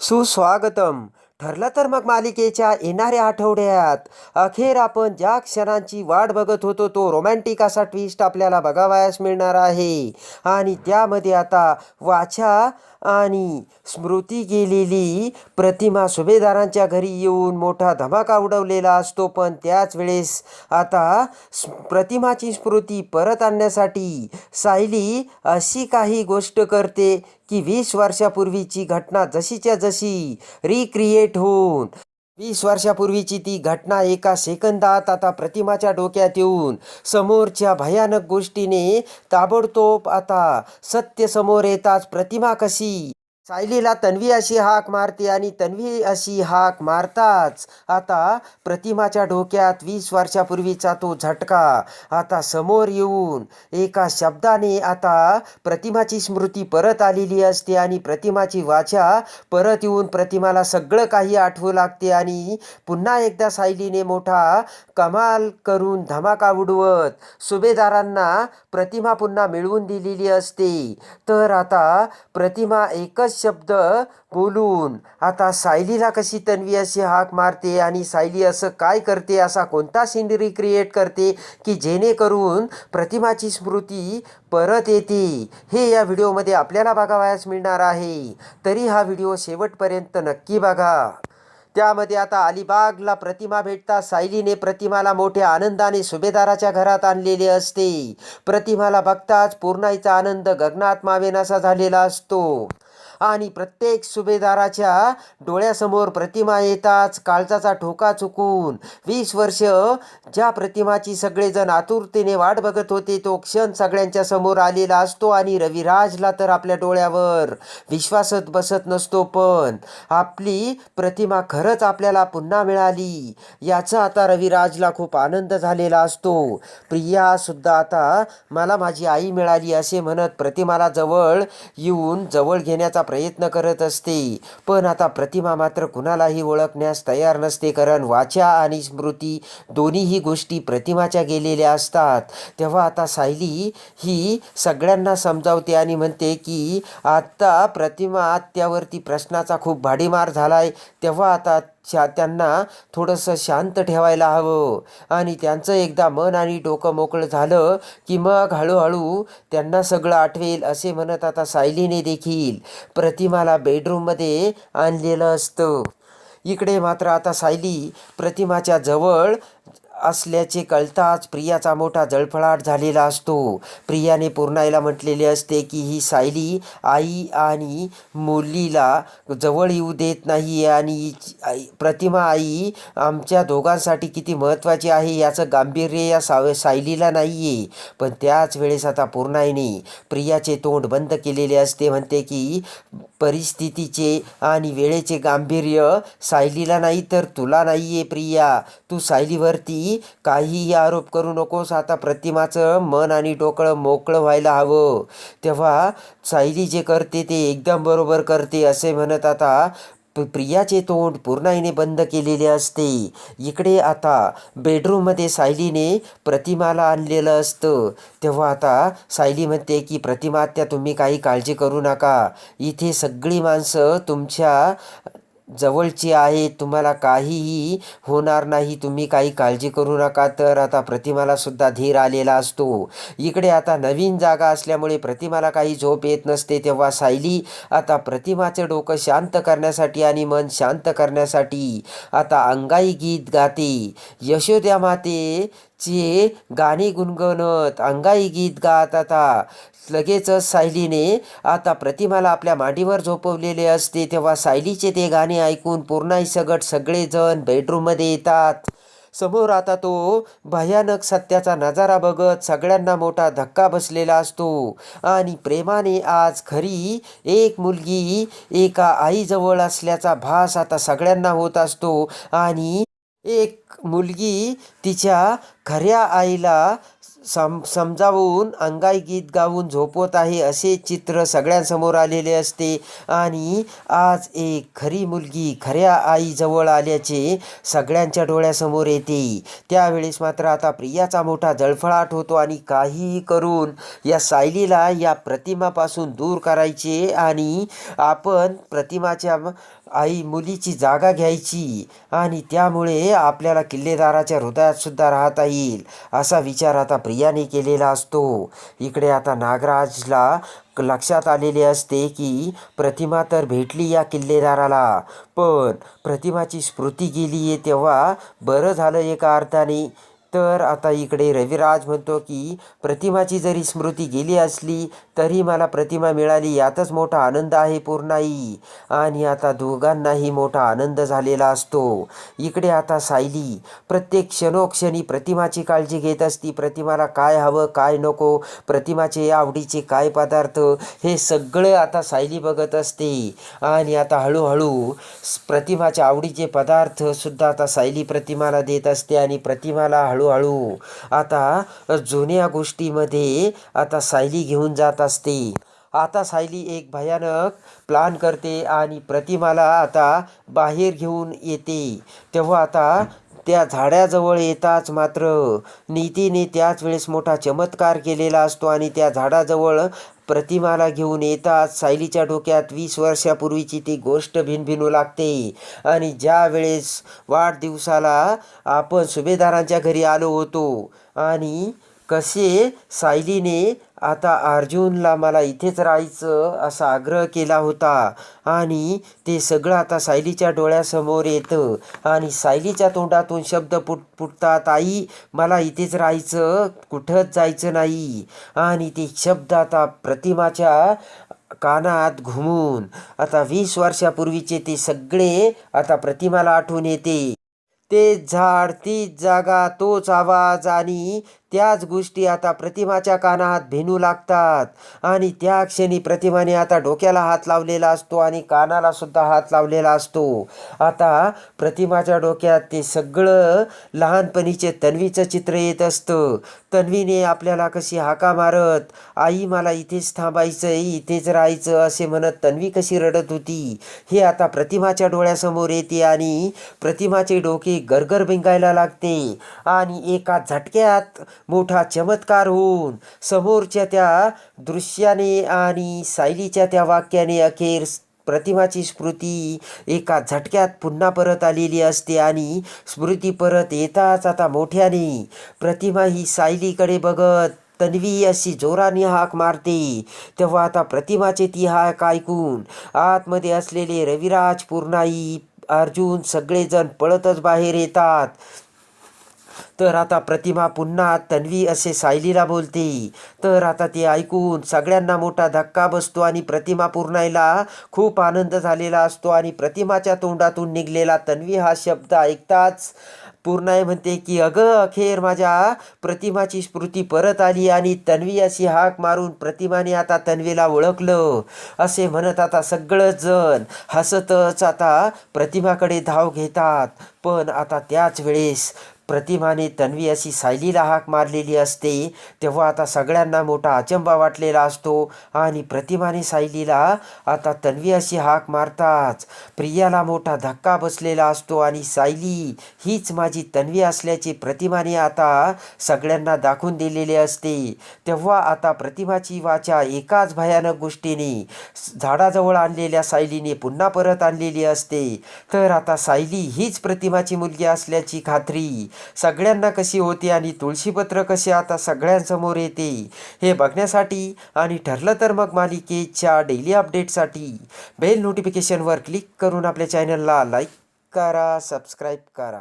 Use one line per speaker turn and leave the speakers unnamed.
सुस्वागतम. ठरलं तर मग मालिकेच्या येणाऱ्या आठवड्यात. अखेर आपण ज्या क्षणांची वाट बघत होतो तो रोमॅन्टिक असा ट्विस्ट आपल्याला बघावयास मिळणार आहे. आणि त्यामध्ये आता वाचा आणि स्मृती गेलेली प्रतिमा सुभेदारांच्या घरी येऊन मोठा धमाका उडवलेला असतो. पण त्याच वेळेस आता प्रतिमाची स्मृती परत आणण्यासाठी सायली अशी काही गोष्ट करते की वीस वर्षापूर्वीची घटना जशीच्या जशी रिक्रिएट होऊन वीस वर्षापूर्वीची ती घटना एका सेकंदात आता प्रतिमाच्या डोक्यात येऊन समोरच्या भयानक गोष्टीने ताबडतोब आता सत्य समोर येताच प्रतिमा कशी? सायलीला तन्वी अशी हाक मारते आणि तन्वी अशी हाक मारताच. आता प्रतिमाच्या डोक्यात वीस वर्षापूर्वीचा तो झटका. आता समोर येऊन एका शब्दाने आता प्रतिमाची स्मृती परत आलेली असते आणि प्रतिमाची वाचा परत येऊन प्रतिमाला सगळं काही आठवू लागते आणि पुन्हा एकदा सायलीने मोठा कमाल करून धमाका उडवत सुभेदारांना प्रतिमा पुन्हा मिळवून दिलेली असते. तर आता प्रतिमा एकच शब्द बोलून. आता सायलीला कशी तन्वी अशी हाक मारते आणि सायली असं काय करते असा कोणता सिनरी क्रिएट करते की जेणेकरून प्रतिमाची स्मृती परत येते? हे या व्हिडिओमध्ये आपल्याला बघावयास मिळणार आहे. तरी हा व्हिडिओ शेवटपर्यंत नक्की बघा. त्यामध्ये आता अलिबागला प्रतिमा भेटता सायलीने प्रतिमाला मोठ्या आनंदाने सुभेदाराच्या घरात आणलेले असते. प्रतिमाला बघताच पूर्णाईचा आनंद गगनात मावेनासा झालेला असतो. आणि प्रत्येक सुभेदाराच्या डोळ्यासमोर प्रतिमा येताच काळजाचा ठोका चुकून वीस वर्ष ज्या प्रतिमाची सगळेजण आतुरतेने वाट बघत होते तो क्षण सगळ्यांच्या समोर आलेला असतो आणि रविराजला तर आपल्या डोळ्यावर विश्वासत बसत नसतो. पण आपली प्रतिमा खरंच आपल्याला पुन्हा मिळाली याचा आता रविराजला खूप आनंद झालेला असतो. प्रिया सुद्धा आता मला माझी आई मिळाली असे म्हणत प्रतिमाला जवळ येऊन जवळ घेण्याचा प्रयत्न करत असते. पण आता प्रतिमा मात्र कुणालाही ओळखण्यास तयार नसते कारण वाचा आणि स्मृती दोन्हीही गोष्टी प्रतिमाच्या गेलेल्या असतात. तेव्हा आता सायली ही सगळ्यांना समजावते आणि म्हणते की आत्ता प्रतिमा त्यावरती प्रश्नाचा खूप भाडीमार आहे तेव्हा आता शा त्यांना थोडंसं शांत ठेवायला हवं. आणि त्यांचं एकदा मन आणि डोकं मोकळं झालं की मग हळूहळू त्यांना सगळं आठवेल असे म्हणत आता सायलीने देखील प्रतिमाला बेडरूममध्ये आणलेलं असतं. इकडे मात्र आता सायली प्रतिमाच्या जवळ असल्याचे कळताच प्रियाचा मोठा जळफळाट झालेला असतो. प्रियाने पूर्णाईला म्हटलेले असते की ही सायली आई आणि मुलीला जवळ येऊ देत नाही आणि आई प्रतिमा आई आमच्या दोघांसाठी किती महत्त्वाची आहे याचं गांभीर्य या साव सायलीला नाही आहे पण त्याच वेळेस आता पूर्णाईने प्रियाचे तोंड बंद केलेले असते. म्हणते की परिस्थितीचे आणि वेळेचे गांभीर्य सायलीला नाही तर तुला नाही आहे प्रिया. तू सायलीवरती काहीही आरोप करू नकोस. आता प्रतिमाचं मन आणि डोकळं मोकळं व्हायला हवं. तेव्हा सायली जे करते ते एकदम बरोबर करते असे म्हणत आता प- प्रियाचे तोंड पूर्णाईने बंद केलेले असते. इकडे आता बेडरूममध्ये सायलीने प्रतिमाला आणलेलं असतं. तेव्हा आता सायली म्हणते की प्रतिमा त्या तुम्ही काही काळजी करू नका. इथे सगळी माणसं तुमच्या जवळची आहे तुम्हाला काहीही होणार नाही तुम्ही काही काळजी करू नका. तर आता प्रतिमाला सुद्धा धीर आलेला असतो. इकडे आता नवीन जागा असल्यामुळे प्रतिमाला काही झोप येत नसते. तेव्हा सायली आता प्रतिमाचं डोकं शांत करण्यासाठी आणि मन शांत करण्यासाठी आता अंगाई गीत गाते. यशोद्या जे गाणी गुणगुणत अंगाई गीत गात आता लगेचच सायलीने आता प्रतिमाला आपल्या मांडीवर झोपवलेले असते तेव्हा सायलीचे ते गाणे ऐकून पूर्णाई सगट सगळेजण बेडरूममध्ये येतात. समोर आता तो भयानक सत्याचा नजारा बघत सगळ्यांना मोठा धक्का बसलेला असतो. आणि प्रेमाने आज खरी एक मुलगी एका आईजवळ असल्याचा भास आता सगळ्यांना होत असतो. आणि एक मुलगी तिच्या खऱ्या आईला सम समजावून अंगाई गीत गाऊन झोपवत आहे असे चित्र सगळ्यांसमोर आलेले असते. आणि आज एक खरी मुलगी खऱ्या आईजवळ आल्याचे सगळ्यांच्या डोळ्यासमोर येते. त्यावेळेस मात्र आता प्रियाचा मोठा जळफळाट होतो आणि काहीही करून या सायलीला या प्रतिमापासून दूर करायचे आणि आपण प्रतिमाच्या आई मुलीची जागा घ्यायची आणि त्यामुळे आपल्याला किल्लेदाराच्या हृदयात सुद्धा राहता येईल असा विचार आता प्रियाने केलेला असतो. इकडे आता नागराजला लक्षात आलेले असते की प्रतिमा तर भेटली या किल्लेदाराला पण प्रतिमाची स्मृती गेली आहे तेव्हा बरं झालं एका अर्थाने. तर आता इकडे रविराज म्हणतो की प्रतिमाची जरी स्मृती गेली असली तरी मला प्रतिमा मिळाली यातच मोठा आनंद आहे पूर्णाई. आणि आता दोघांनाही मोठा आनंद झालेला असतो. इकडे आता सायली प्रत्येक क्षणोक्षणी प्रतिमाची काळजी घेत असती प्रतिमाला काय हवं काय नको प्रतिमाचे आवडीचे काय पदार्थ हे सगळं आता सायली बघत असते. आणि आता हळूहळू प्रतिमाच्या आवडीचे पदार्थसुद्धा आता सायली प्रतिमाला देत असते आणि प्रतिमाला हळूहळू. आता जुन्या गोष्टीमध्ये आता सायली घेऊन जात असते. आता सायली एक भयानक प्लान करते आणि प्रतिमाला आता बाहेर घेऊन येते. तेव्हा आता त्या झाडाजवळ येताच मात्र नीतीने त्याच वेळेस मोठा चमत्कार केलेला असतो आणि त्या झाडाजवळ प्रतिमाला घेऊन येतात. सायलीच्या डोक्यात वीस वर्षापूर्वीची ती गोष्ट भिनभिनू लागते. आणि ज्या वेळेस वाढदिवसाला आपण सुभेदारांच्या घरी आलो होतो आणि कसे सायलीने आता अर्जुनला मला इथेच राहायचं असा आग्रह केला होता. आणि ते सगळं आता सायलीच्या डोळ्यासमोर येतं. आणि सायलीच्या तोंडातून शब्द पुट फुटतात आई मला इथेच राहायचं. कुठंच जायचं नाही. आणि ते शब्द आता प्रतिमाच्या कानात घुमून आता वीस वर्षापूर्वीचे ते सगळे आता प्रतिमाला आठवून येते. ते झाड तीच जागा तोच आवाज आणि त्याच गोष्टी आता प्रतिमाच्या कानात भेनू लागतात. आणि त्या क्षणी प्रतिमाने आता डोक्याला हात लावलेला असतो आणि कानाला सुद्धा हात लावलेला असतो. आता प्रतिमाच्या डोक्यात ते सगळं लहानपणीचे तन्वीचं चित्र येत असतं. तन्वीने आपल्याला कशी हाका मारत आई मला इथेच थांबायचं इथेच राहायचं असे म्हणत तन्वी कशी रडत होती. हे आता प्रतिमाच्या डोळ्यासमोर येते आणि प्रतिमाचे डोके गरगर भिंगायला लागते. आणि एका झटक्यात मोठा चमत्कार होऊन समोरच्या त्या दृश्याने आणि सायलीच्या त्या वाक्याने अखेर प्रतिमाची स्मृती एका झटक्यात पुन्हा परत आलेली असते आणि स्मृती परत येताच आता मोठ्याने प्रतिमा ही सायलीकडे बघत तन्वी अशी जोराने हाक मारते. तेव्हा आता प्रतिमाचे ती हाक ऐकून आतमध्ये असलेले रविराज पूर्णाई अर्जुन सगळेजण पळतच बाहेर येतात. तर आता प्रतिमा पुन्हा तन्वी असे सायलीला बोलते. तर आता ते ऐकून सगळ्यांना मोठा धक्का बसतो आणि प्रतिमा पूर्णाईला खूप आनंद झालेला असतो आणि प्रतिमाच्या तोंडातून निघलेला तन्वी हा शब्द ऐकताच पूर्णाई म्हणते की अगं अखेर माझ्या प्रतिमाची स्मृती परत आली आणि तन्वी अशी हाक मारून प्रतिमाने आता तन्वीला ओळखलं. असे म्हणत आता सगळंच जण हसतच आता प्रतिमाकडे धाव घेतात. पण आता त्याच वेळेस प्रतिमाने तन्वी अशी सायलीला हाक मारलेली असते तेव्हा आता सगळ्यांना मोठा अचंबा वाटलेला असतो आणि प्रतिमाने सायलीला आता तन्वी अशी हाक मारताच प्रियाला मोठा धक्का बसलेला असतो आणि सायली हीच माझी तन्वी असल्याचे प्रतिमाने आता सगळ्यांना दाखवून दिलेले असते. तेव्हा आता प्रतिमाची वाचा एकाच भयानक गोष्टीने झाडाजवळ आणलेल्या सायलीने पुन्हा परत आणलेली असते. तर आता सायली हीच प्रतिमाची मुलगी असल्याची खात्री सगळ्यांना कशी होते आणि तुळशीपत्र कसे आता सगळ्यांसमोर येते हे बघण्यासाठी आणि ठरलं तर मग मालिकेच्या डेली अपडेटसाठी बेल नोटिफिकेशनवर क्लिक करून आपल्या चॅनलला लाईक करा सबस्क्राईब करा.